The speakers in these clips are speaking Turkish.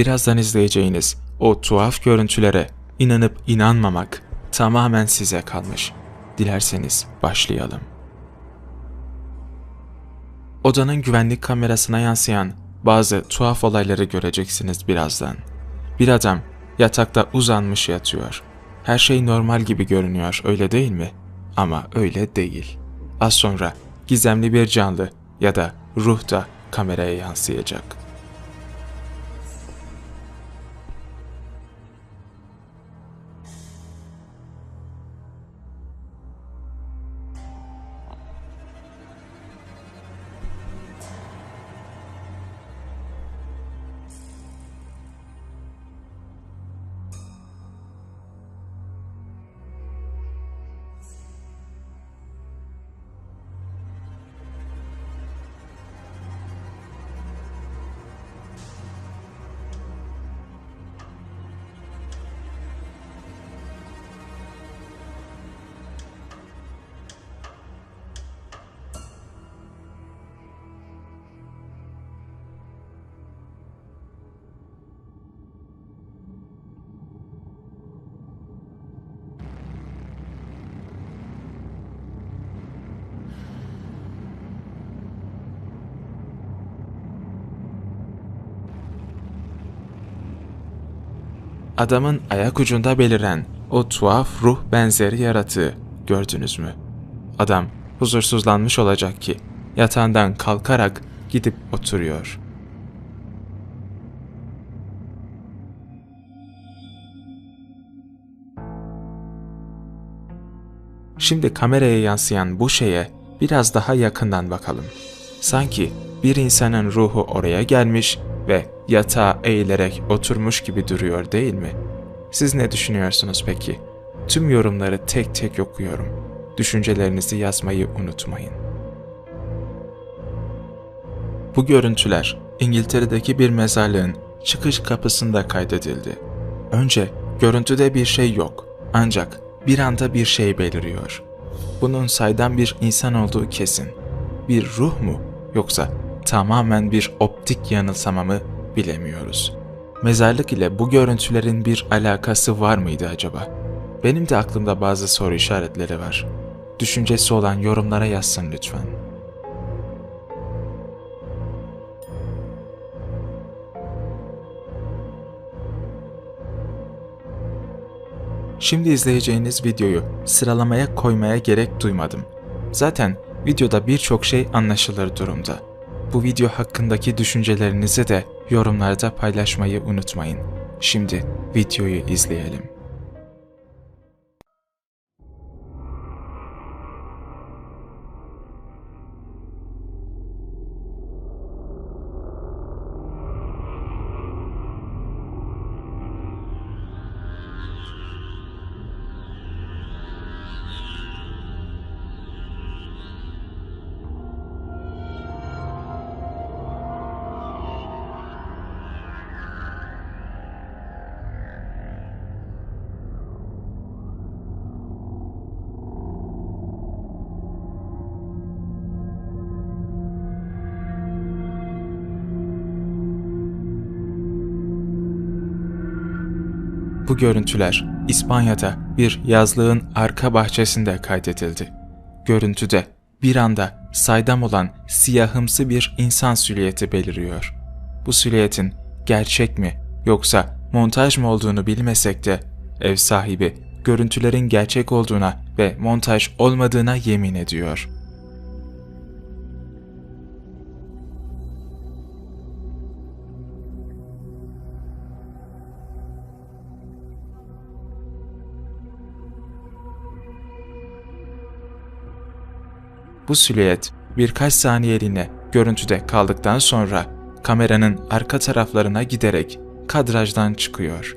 birazdan izleyeceğiniz o tuhaf görüntülere inanıp inanmamak tamamen size kalmış. Dilerseniz başlayalım. Odanın güvenlik kamerasına yansıyan bazı tuhaf olayları göreceksiniz birazdan. Bir adam yatakta uzanmış yatıyor. Her şey normal gibi görünüyor, öyle değil mi? Ama öyle değil. Az sonra gizemli bir canlı ya da ruh da kameraya yansıyacak. Adamın ayak ucunda beliren o tuhaf ruh benzeri yaratığı gördünüz mü? Adam huzursuzlanmış olacak ki yatağından kalkarak gidip oturuyor. Şimdi kameraya yansıyan bu şeye biraz daha yakından bakalım. Sanki bir insanın ruhu oraya gelmiş ve yatağa eğilerek oturmuş gibi duruyor değil mi? Siz ne düşünüyorsunuz peki? Tüm yorumları tek tek okuyorum. Düşüncelerinizi yazmayı unutmayın. Bu görüntüler İngiltere'deki bir mezarlığın çıkış kapısında kaydedildi. Önce görüntüde bir şey yok ancak bir anda bir şey beliriyor. Bunun saydam bir insan olduğu kesin. Bir ruh mu yoksa tamamen bir optik yanılsama mı bilemiyoruz. Mezarlık ile bu görüntülerin bir alakası var mıydı acaba? Benim de aklımda bazı soru işaretleri var. Düşüncesi olan yorumlara yazsın lütfen. Şimdi izleyeceğiniz videoyu sıralamaya koymaya gerek duymadım. Zaten videoda birçok şey anlaşılır durumda. Bu video hakkındaki düşüncelerinizi de yorumlarda paylaşmayı unutmayın. Şimdi videoyu izleyelim. Bu görüntüler İspanya'da bir yazlığın arka bahçesinde kaydedildi. Görüntüde bir anda saydam olan siyahımsı bir insan silüeti beliriyor. Bu silüetin gerçek mi yoksa montaj mı olduğunu bilmesek de ev sahibi görüntülerin gerçek olduğuna ve montaj olmadığına yemin ediyor.'' Bu silüet birkaç saniyeliğine görüntüde kaldıktan sonra kameranın arka taraflarına giderek kadrajdan çıkıyor.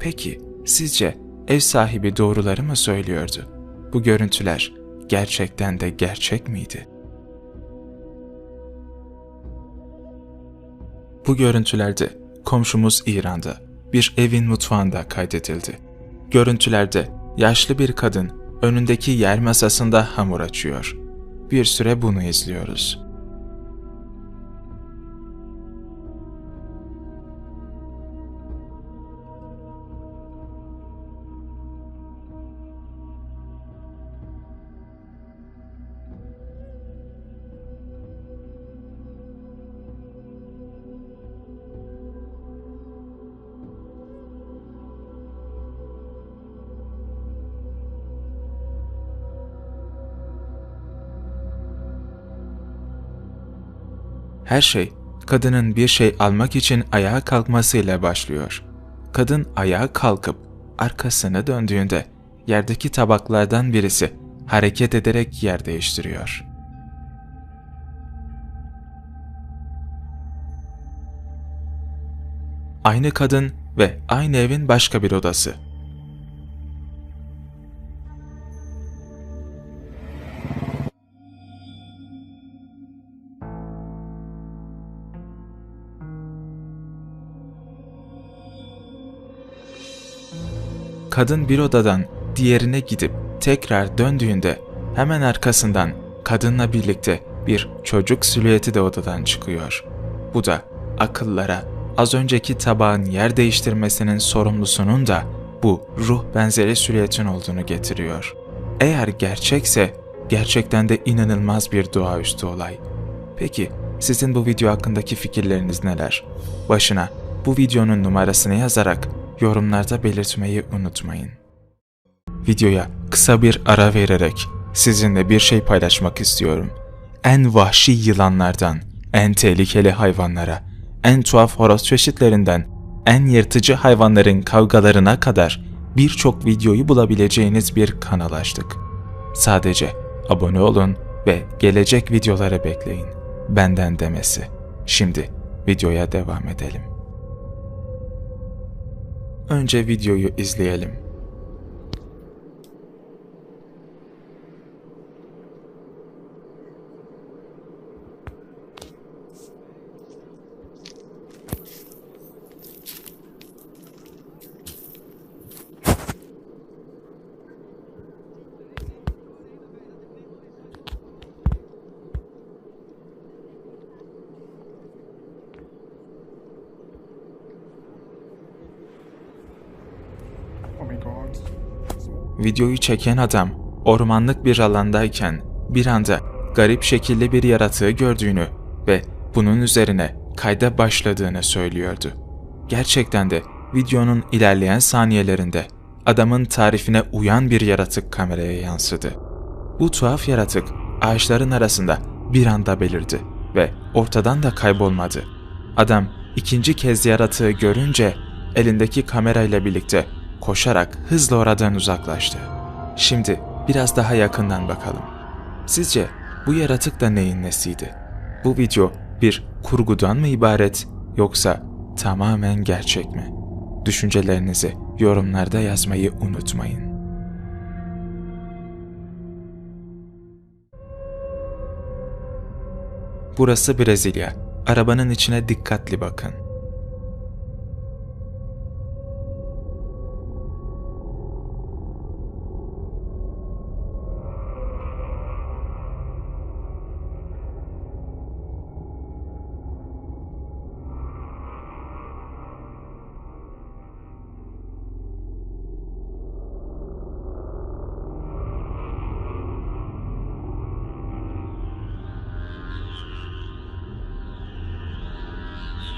Peki sizce ev sahibi doğruları mı söylüyordu? Bu görüntüler gerçekten de gerçek miydi? Bu görüntülerde komşumuz İran'da bir evin mutfağında kaydedildi. Görüntülerde yaşlı bir kadın önündeki yer masasında hamur açıyor bir süre bunu izliyoruz. Her şey kadının bir şey almak için ayağa kalkmasıyla başlıyor. Kadın ayağa kalkıp arkasını döndüğünde yerdeki tabaklardan birisi hareket ederek yer değiştiriyor. Aynı kadın ve aynı evin başka bir odası. Kadın bir odadan diğerine gidip tekrar döndüğünde hemen arkasından kadınla birlikte bir çocuk silüeti de odadan çıkıyor. Bu da akıllara az önceki tabağın yer değiştirmesinin sorumlusunun da bu ruh benzeri silüetin olduğunu getiriyor. Eğer gerçekse gerçekten de inanılmaz bir doğaüstü olay. Peki sizin bu video hakkındaki fikirleriniz neler? Başına bu videonun numarasını yazarak yorumlarda belirtmeyi unutmayın. Videoya kısa bir ara vererek sizinle bir şey paylaşmak istiyorum. En vahşi yılanlardan, en tehlikeli hayvanlara, en tuhaf horoz çeşitlerinden, en yırtıcı hayvanların kavgalarına kadar birçok videoyu bulabileceğiniz bir kanal açtık. Sadece abone olun ve gelecek videoları bekleyin. Benden demesi. Şimdi videoya devam edelim. Önce videoyu izleyelim. Videoyu çeken adam ormanlık bir alandayken bir anda garip şekilli bir yaratığı gördüğünü ve bunun üzerine kayda başladığını söylüyordu. Gerçekten de videonun ilerleyen saniyelerinde adamın tarifine uyan bir yaratık kameraya yansıdı. Bu tuhaf yaratık ağaçların arasında bir anda belirdi ve ortadan da kaybolmadı. Adam ikinci kez yaratığı görünce elindeki kamerayla birlikte koşarak hızla oradan uzaklaştı. Şimdi biraz daha yakından bakalım. Sizce bu yaratık da neyin nesiydi? Bu video bir kurgudan mı ibaret yoksa tamamen gerçek mi? Düşüncelerinizi yorumlarda yazmayı unutmayın. Burası Brezilya. Arabanın içine dikkatli bakın.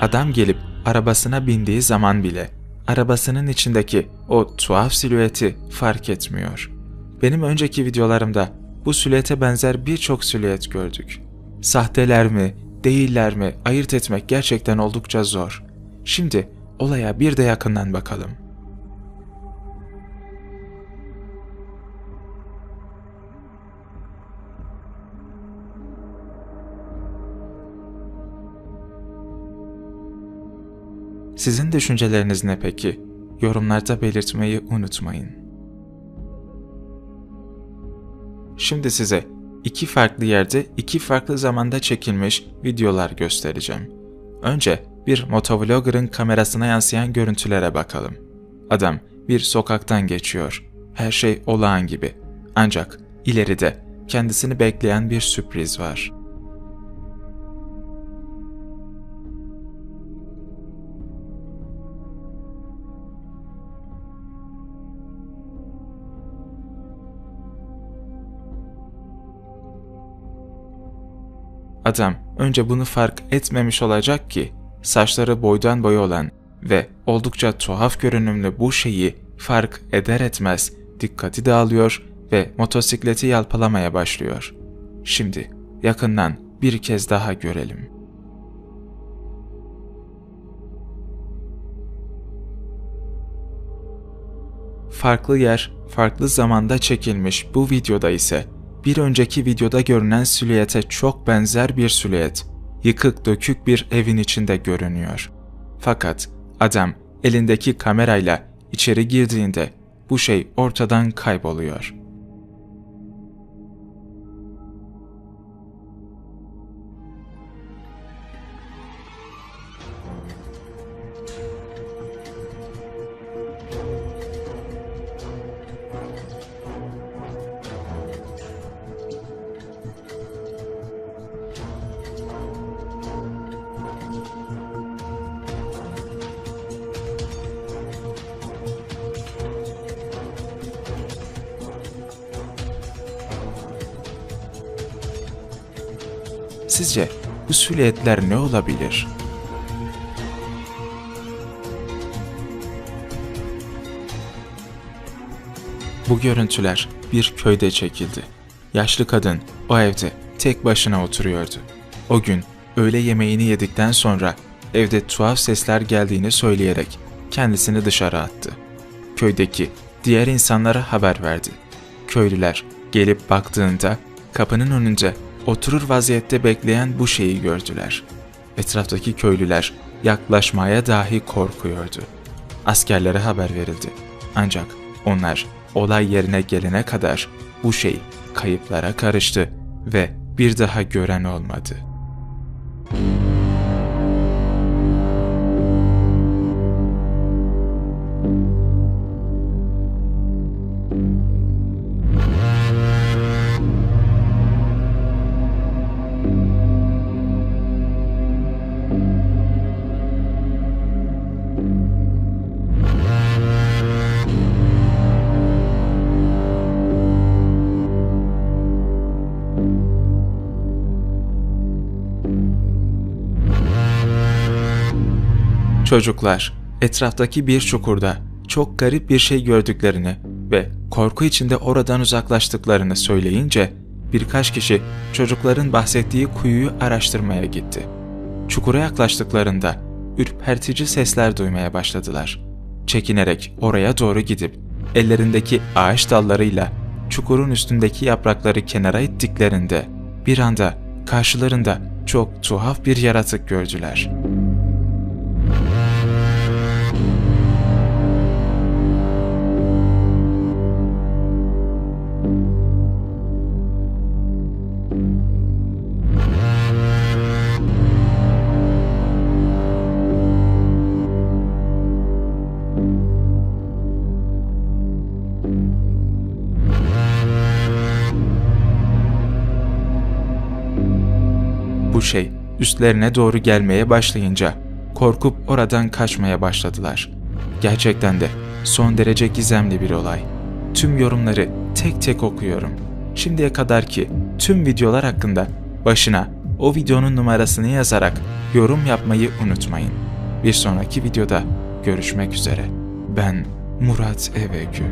Adam gelip arabasına bindiği zaman bile arabasının içindeki o tuhaf silüeti fark etmiyor. Benim önceki videolarımda bu silüete benzer birçok silüet gördük. Sahteler mi, değiller mi ayırt etmek gerçekten oldukça zor. Şimdi olaya bir de yakından bakalım. Sizin düşünceleriniz ne peki? Yorumlarda belirtmeyi unutmayın. Şimdi size iki farklı yerde iki farklı zamanda çekilmiş videolar göstereceğim. Önce bir motovlogger'ın kamerasına yansıyan görüntülere bakalım. Adam bir sokaktan geçiyor. Her şey olağan gibi. Ancak ileride kendisini bekleyen bir sürpriz var. Adam önce bunu fark etmemiş olacak ki saçları boydan boya olan ve oldukça tuhaf görünümlü bu şeyi fark eder etmez dikkati dağılıyor ve motosikleti yalpalamaya başlıyor. Şimdi yakından bir kez daha görelim. Farklı yer, farklı zamanda çekilmiş bu videoda ise bir önceki videoda görünen silüete çok benzer bir silüet, yıkık dökük bir evin içinde görünüyor. Fakat adam elindeki kamerayla içeri girdiğinde bu şey ortadan kayboluyor. Sizce bu silüetler ne olabilir? Bu görüntüler bir köyde çekildi. Yaşlı kadın o evde tek başına oturuyordu. O gün öğle yemeğini yedikten sonra evde tuhaf sesler geldiğini söyleyerek kendisini dışarı attı. Köydeki diğer insanlara haber verdi. Köylüler gelip baktığında kapının önünde oturur vaziyette bekleyen bu şeyi gördüler. Etraftaki köylüler yaklaşmaya dahi korkuyordu. Askerlere haber verildi. Ancak onlar olay yerine gelene kadar bu şey kayıplara karıştı ve bir daha gören olmadı. Çocuklar etraftaki bir çukurda çok garip bir şey gördüklerini ve korku içinde oradan uzaklaştıklarını söyleyince birkaç kişi çocukların bahsettiği kuyuyu araştırmaya gitti. Çukura yaklaştıklarında ürpertici sesler duymaya başladılar. Çekinerek oraya doğru gidip ellerindeki ağaç dallarıyla çukurun üstündeki yaprakları kenara ittiklerinde bir anda karşılarında çok tuhaf bir yaratık gördüler. Şey üstlerine doğru gelmeye başlayınca korkup oradan kaçmaya başladılar. Gerçekten de son derece gizemli bir olay. Tüm yorumları tek tek okuyorum. Şimdiye kadar ki tüm videolar hakkında başına o videonun numarasını yazarak yorum yapmayı unutmayın. Bir sonraki videoda görüşmek üzere. Ben Murat Evegü.